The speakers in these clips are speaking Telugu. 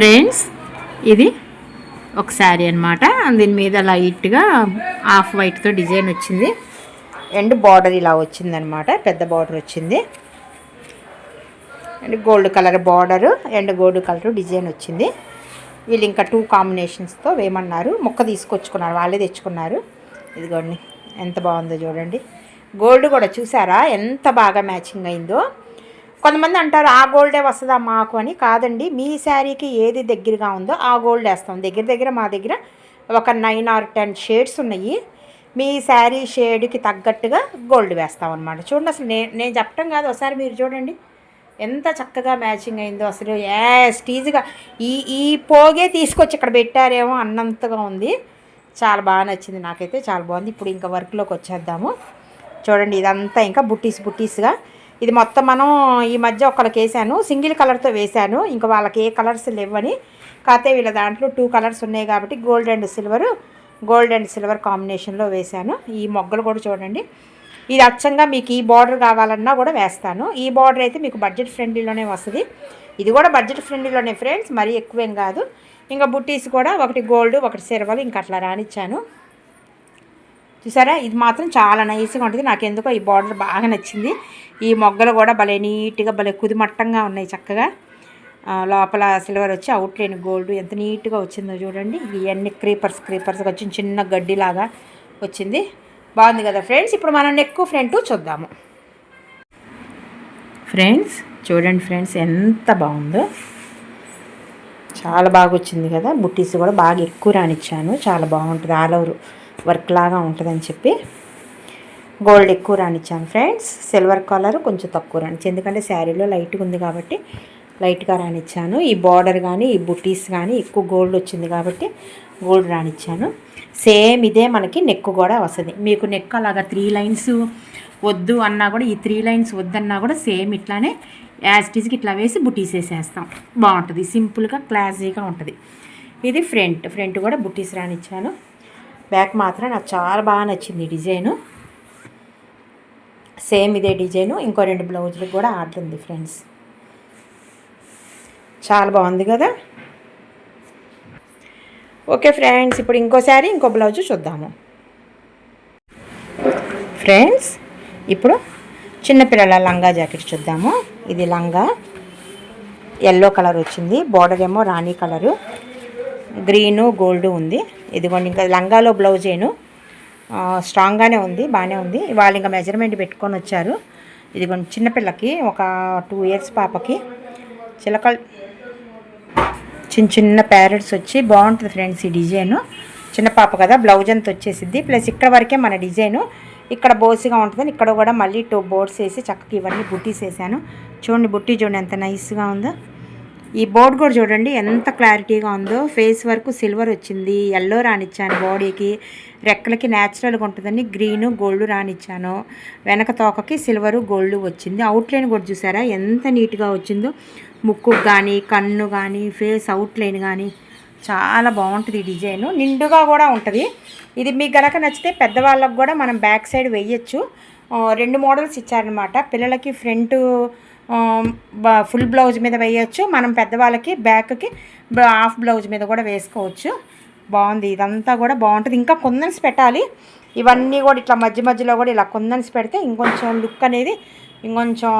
ఫ్రెండ్స్ ఇది ఒక శారీ అనమాట దీని మీద లైట్గా హాఫ్ వైట్తో డిజైన్ వచ్చింది. అండ్ బార్డర్ ఇలా వచ్చిందనమాట పెద్ద బార్డర్ వచ్చింది. And gold colour border and gold colour design వచ్చింది. వీళ్ళు ఇంకా టూ కాంబినేషన్స్తో వేయమన్నారు. మొక్క తీసుకొచ్చుకున్నారు. వాళ్ళే తెచ్చుకున్నారు. ఇదిగోండి ఎంత బాగుందో చూడండి. గోల్డ్ కూడా చూసారా? ఎంత బాగా మ్యాచింగ్ అయిందో. కొంతమంది అంటారు ఆ గోల్డే వస్తుందా మాకు అని. కాదండి. మీ శారీకి ఏది దగ్గరగా ఉందో ఆ గోల్డ్ వేస్తాం. దగ్గర దగ్గర మా దగ్గర ఒక నైన్ ఆర్ టెన్ షేడ్స్ ఉన్నాయి. మీ శారీ షేడ్కి తగ్గట్టుగా గోల్డ్ వేస్తాం అనమాట చూడండి అసలు నేను నేను చెప్పటం కాదు. ఒకసారి మీరు చూడండి. ఎంత చక్కగా మ్యాచింగ్ అయిందో అసలు. యాస్టీజ్గా ఈ ఈ పోగే తీసుకొచ్చి ఇక్కడ పెట్టారేమో అన్నంతగా ఉంది. చాలా బాగా నచ్చింది. నాకైతే చాలా బాగుంది. ఇప్పుడు ఇంకా వర్క్లోకి వచ్చేద్దాము. చూడండి ఇదంతా ఇంకా బుట్టీస్ బుట్టీస్గా ఇది మొత్తం మనం ఈ మధ్య ఒకళ్ళకి వేసాను. సింగిల్ కలర్తో వేశాను ఇంకా వాళ్ళకి ఏ కలర్స్ లేవని. కాకపోతే వీళ్ళ దాంట్లో టూ కలర్స్ ఉన్నాయి కాబట్టి gold and silver gold and silver కాంబినేషన్లో వేశాను ఈ మొగ్గలు కూడా చూడండి. ఇది అచ్చంగా మీకు ఈ బార్డర్ కావాలన్నా కూడా వేస్తాను. ఈ బార్డర్ అయితే మీకు బడ్జెట్ ఫ్రెండ్లీలోనే వస్తుంది. ఇది కూడా బడ్జెట్ ఫ్రెండ్లీలోనే ఫ్రెండ్స్ మరీ ఎక్కువేం కాదు. ఇంకా బుట్టీస్ కూడా ఒకటి గోల్డ్ ఒకటి సిల్వర్ ఇంకా అట్లా రానిచ్చాను. చూసారా? ఇది మాత్రం చాలా నైస్గా ఉంటుంది. నాకు ఎందుకో ఈ బార్డర్ బాగా నచ్చింది. ఈ మొగ్గలు కూడా భలే నీట్గా భలే కుదిమట్టంగా ఉన్నాయి చక్కగా. లోపల సిల్వర్ వచ్చి అవుట్లైన్ గోల్డ్ ఎంత నీట్గా వచ్చిందో చూడండి. ఇవన్నీ క్రీపర్స్ క్రీపర్స్గా వచ్చి చిన్న గడ్డిలాగా వచ్చింది. బాగుంది కదా ఫ్రెండ్స్? ఇప్పుడు మనం నెక్ ఫ్రంట్ చూద్దాము. ఫ్రెండ్స్ చూడండి ఫ్రెండ్స్ ఎంత బాగుందో. చాలా బాగా వచ్చింది కదా. బుట్టీస్ కూడా బాగా ఎక్కువ రానిచ్చాను. చాలా బాగుంటుంది ఆల్ ఓవర్. వర్క్ లాగా ఉంటుందని చెప్పి గోల్డ్ ఎక్కువ రానిచ్చాను ఫ్రెండ్స్. సిల్వర్ కలర్ కొంచెం తక్కువ రానిచ్చి ఎందుకంటే శారీలో లైట్గా ఉంది కాబట్టి లైట్గా రానిచ్చాను. ఈ బార్డర్ కానీ ఈ బుటీస్ కానీ ఎక్కువ గోల్డ్ వచ్చింది కాబట్టి గోల్డ్ రానిచ్చాను. సేమ్ ఇదే మనకి నెక్ కూడా వస్తుంది. మీకు నెక్ అలాగా త్రీ లైన్స్ వద్దు అన్నా కూడా ఈ త్రీ లైన్స్ వద్దన్నా కూడా సేమ్ ఇట్లానే యాస్టీస్కి ఇట్లా వేసి బుటీస్ వేసేస్తాం. బాగుంటుంది. సింపుల్గా క్లాసీగా ఉంటుంది. ఇది ఫ్రంట్ ఫ్రంట్ కూడా బుటీస్ రానిచ్చాను. బ్యాక్ మాత్రం నాకు చాలా బాగా నచ్చింది ఈ డిజైను. సేమ్ ఇదే డిజైను ఇంకో రెండు బ్లౌజులకు కూడా ఆర్డర్ ఉంది ఫ్రెండ్స్. చాలా బాగుంది కదా? ఓకే ఫ్రెండ్స్ ఇప్పుడు ఇంకోసారి ఇంకో బ్లౌజ్ చూద్దాము. ఫ్రెండ్స్ ఇప్పుడు చిన్నపిల్లల లంగా జాకెట్ చూద్దాము. ఇది లంగా ఎల్లో కలర్ వచ్చింది. బార్డర్ ఏమో రాణి కలరు. గ్రీను గోల్డ్ ఉంది. ఇదిగోండి ఇంకా లంగాలో బ్లౌజ్ స్ట్రాంగ్గానే ఉంది బాగానే ఉంది. వాళ్ళు ఇంకా మెజర్మెంట్ పెట్టుకొని వచ్చారు. ఇదిగోండి చిన్నపిల్లకి ఒక టూ ఇయర్స్ పాపకి చిలకలు చిన్న చిన్న ప్యారెట్స్ వచ్చి బాగుంటుంది ఫ్రెండ్స్ ఈ డిజైను. చిన్న పాప కదా బ్లౌజ్ అంత వచ్చేసిద్ది. ప్లస్ ఇక్కడ వరకే మన డిజైను. ఇక్కడ బోసిగా ఉంటుందని ఇక్కడ కూడా మళ్ళీ టూ బోర్డ్స్ వేసి చక్కగా ఇవన్నీ బుట్టీస్ వేసాను. చూడండి బుట్టి చూడండి ఎంత నైస్గా ఉందో. ఈ బోర్డ్ కూడా చూడండి ఎంత క్లారిటీగా ఉందో. ఫేస్ వరకు సిల్వర్ వచ్చింది. ఎల్లో రానిచ్చాను బాడీకి. రెక్కలకి న్యాచురల్గా ఉంటుందని గ్రీను గోల్డ్ రానిచ్చాను. వెనక తోకకి సిల్వరు గోల్డ్ వచ్చింది. అవుట్లైన్ కూడా చూసారా? ఎంత నీట్గా వచ్చిందో. ముక్కు కానీ కన్ను కానీ ఫేస్ అవుట్లైన్ కానీ చాలా బాగుంటుంది ఈ డిజైన్. నిండుగా కూడా ఉంటుంది. ఇది మీకు గనక నచ్చితే పెద్దవాళ్ళకు కూడా మనం బ్యాక్ సైడ్ వేయచ్చు. రెండు మోడల్స్ ఇచ్చారనమాట పిల్లలకి ఫ్రంట్ ఫుల్ బ్లౌజ్ మీద వేయచ్చు. మనం పెద్దవాళ్ళకి బ్యాక్కి హాఫ్ బ్లౌజ్ మీద కూడా వేసుకోవచ్చు. బాగుంది. ఇదంతా కూడా బాగుంటుంది. ఇంకా కొందన్స్ పెట్టాలి. ఇవన్నీ కూడా ఇట్లా మధ్య మధ్యలో కూడా ఇలా కొందన్స్ పెడితే ఇంకొంచెం లుక్ అనేది ఇంకొంచెం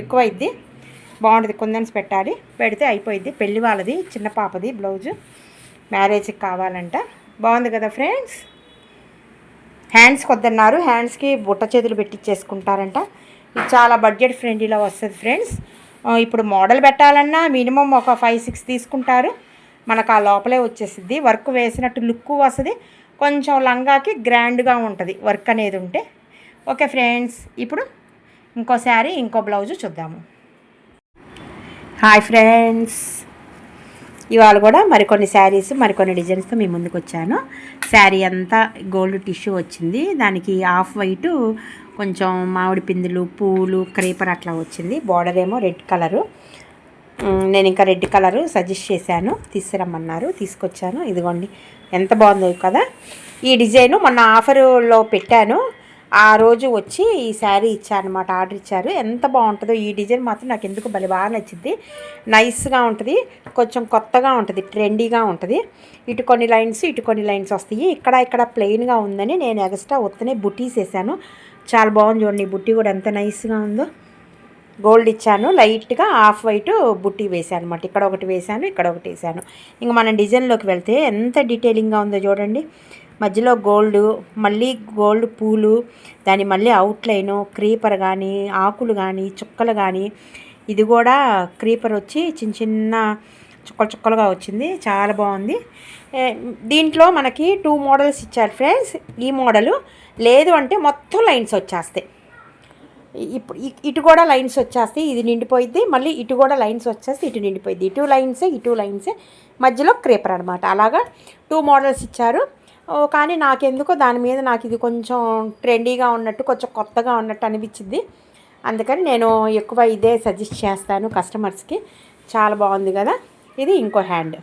ఎక్కువైద్ది. బాగుంటుంది. కుందన్స్ పెట్టాలి. పెడితే అయిపోయింది పెళ్ళి వాళ్ళది చిన్న పాపది బ్లౌజు. మ్యారేజ్కి కావాలంట. బాగుంది కదా ఫ్రెండ్స్? హ్యాండ్స్కి వద్దన్నారు హ్యాండ్స్కి బుట్ట చేతులు పెట్టించేసుకుంటారంట ఇది చాలా బడ్జెట్ ఫ్రెండ్లీలో వస్తుంది ఫ్రెండ్స్ ఇప్పుడు మోడల్ పెట్టాలన్నా మినిమం ఒక ఫైవ్ సిక్స్ తీసుకుంటారు. మనకు ఆ లోపలే వచ్చేసిద్ది. వర్క్ వేసినట్టు లుక్ వస్తుంది. కొంచెం లంగాకి గ్రాండ్గా ఉంటుంది వర్క్ అనేది ఉంటే. ఓకే ఫ్రెండ్స్ ఇప్పుడు ఇంకో శారీ ఇంకో బ్లౌజు చూద్దాము. హాయ్ ఫ్రెండ్స్ ఇవాళ కూడా మరికొన్ని శారీస్ మరికొన్ని డిజైన్స్తో మీ ముందుకు వచ్చాను. శారీ అంతా గోల్డ్ టిష్యూ వచ్చింది. దానికి హాఫ్ వైట్ కొంచెం మామిడి పిందులు పూలు క్రేపర్ అట్లా వచ్చింది. బార్డర్ ఏమో రెడ్ కలరు. నేను ఇంకా రెడ్ కలరు సజెస్ట్ చేశాను. తీసుకురమ్మన్నారు తీసుకొచ్చాను. ఇదిగోండి ఎంత బాగుందో కదా. ఈ డిజైను మొన్న ఆఫర్లో పెట్టాను. ఆ రోజు వచ్చి ఈ శారీ ఇచ్చారనమాట ఆర్డర్ ఇచ్చారు. ఎంత బాగుంటుందో ఈ డిజైన్ మాత్రం నాకు ఎందుకు భలే బాగా నచ్చింది. నైస్గా ఉంటుంది కొంచెం కొత్తగా ఉంటుంది ట్రెండీగా ఉంటుంది. ఇటు కొన్ని లైన్స్ ఇటు కొన్ని లైన్స్ వస్తాయి. ఇక్కడ ఇక్కడ ప్లెయిన్గా ఉందని నేను ఎక్స్ట్రా వత్తనే బుట్టీస్ వేసాను. చాలా బాగుంది చూడండి ఈ బుట్టి కూడా ఎంత నైస్గా ఉందో. గోల్డ్ ఇచ్చాను లైట్గా ఆఫ్ వైట్ బుట్టి వేసాను అనమాట ఇక్కడ ఒకటి వేసాను ఇక్కడ ఒకటి వేసాను. ఇంకా మనం డిజైన్లోకి వెళ్తే ఎంత డీటెయిలింగ్గా ఉందో చూడండి. మధ్యలో గోల్డ్ మళ్ళీ గోల్డ్ పూలు దాని మళ్ళీ అవుట్లైను క్రీపర్ కానీ ఆకులు కానీ చుక్కలు కానీ ఇది కూడా క్రీపర్ వచ్చి చిన్న చిన్న చుక్కలు చుక్కలుగా వచ్చింది. చాలా బాగుంది. దీంట్లో మనకి టూ మోడల్స్ ఇచ్చారు ఫ్రెండ్స్. ఈ మోడలు లేదు అంటే మొత్తం లైన్స్ వచ్చేస్తాయి. ఇప్పుడు ఇటు కూడా లైన్స్ వచ్చేస్తాయి. ఇది నిండిపోయింది మళ్ళీ ఇటు కూడా లైన్స్ వచ్చేస్తే ఇటు నిండిపోయింది ఇటు లైన్సే ఇటు లైన్సే. మధ్యలో క్రేపర్ అనమాట అలాగా టూ మోడల్స్ ఇచ్చారు. కానీ నాకెందుకో దాని మీద నాకు ఇది కొంచెం ట్రెండీగా ఉన్నట్టు కొంచెం కొత్తగా ఉన్నట్టు అనిపించింది. అందుకని నేను ఎక్కువ ఇదే సజెస్ట్ చేస్తాను కస్టమర్స్కి చాలా బాగుంది కదా? ఇది ఇంకో హ్యాండ్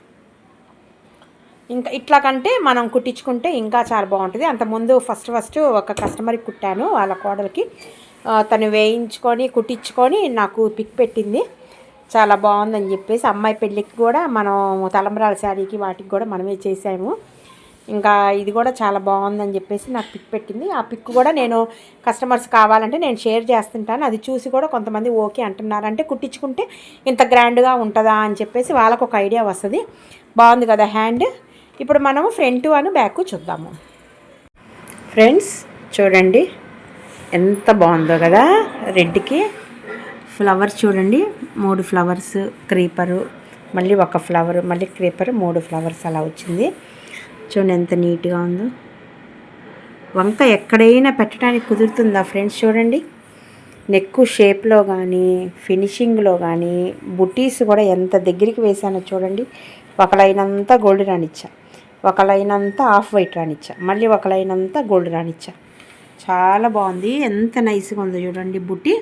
ఇంకా ఇట్లా కంటే మనం కుట్టించుకుంటే ఇంకా చాలా బాగుంటుంది. అంతకుముందు ఫస్ట్ ఫస్ట్ ఒక కస్టమర్కి కుట్టాను వాళ్ళ కోడలికి. తను వేయించుకొని కుట్టించుకొని నాకు పిక్ పెట్టింది. చాలా బాగుందని చెప్పేసి అమ్మాయి పెళ్ళికి కూడా మనం తలంబరాల శారీకి వాటికి కూడా మనమే చేసాము. ఇంకా ఇది కూడా చాలా బాగుందని చెప్పేసి నాకు పిక్ పెట్టింది. ఆ పిక్ కూడా నేను కస్టమర్స్ కావాలంటే నేను షేర్ చేస్తుంటాను. అది చూసి కూడా కొంతమంది ఓకే అంటున్నారు. అంటే కుట్టించుకుంటే ఇంత గ్రాండ్గా ఉంటుందా అని చెప్పేసి వాళ్ళకు ఒక ఐడియా వస్తుంది. బాగుంది కదా హ్యాండ్. ఇప్పుడు మనము ఫ్రంట్ అని బ్యాక్ చూద్దాము. ఫ్రెండ్స్ చూడండి. ఎంత బాగుందో కదా రెడ్కి. ఫ్లవర్స్ చూడండి. మూడు ఫ్లవర్స్ క్రీపరు మళ్ళీ ఒక ఫ్లవర్ మళ్ళీ క్రీపర్ మూడు ఫ్లవర్స్ అలా వచ్చింది. చూడండి ఎంత నీట్గా ఉందో. వంక ఎక్కడైనా పెట్టడానికి కుదురుతుందా ఫ్రెండ్స్ చూడండి. నెక్ షేప్లో కానీ ఫినిషింగ్లో కానీ బుటీస్ కూడా ఎంత దగ్గరికి వేసానో చూడండి. ఒక లైన్ అంతా గోల్డ్ రానిచ్చా ఒక లైన్ అంతా ఆఫ్ వైట్ రానిచ్చా మళ్ళీ ఒక లైన్ అంతా గోల్డ్ రానిచ్చా చాలా బాగుంది. ఎంత నైస్గా ఉందో చూడండి బుట్టి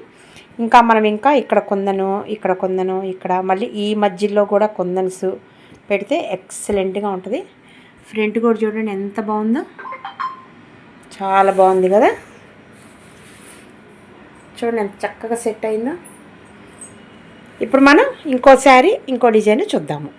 ఇంకా మనం ఇంకా ఇక్కడ కొందను ఇక్కడ కొందను ఇక్కడ మళ్ళీ ఈ మధ్యలో కూడా కొందన్స్ పెడితే ఎక్సలెంట్గా ఉంటుంది. ఫ్రంట్ కూడా చూడండి ఎంత బాగుందో. చాలా బాగుంది కదా? చూడండి ఎంత చక్కగా సెట్ అయిందో. ఇప్పుడు మనం ఇంకో శారీ ఇంకో డిజైన్ చూద్దాము.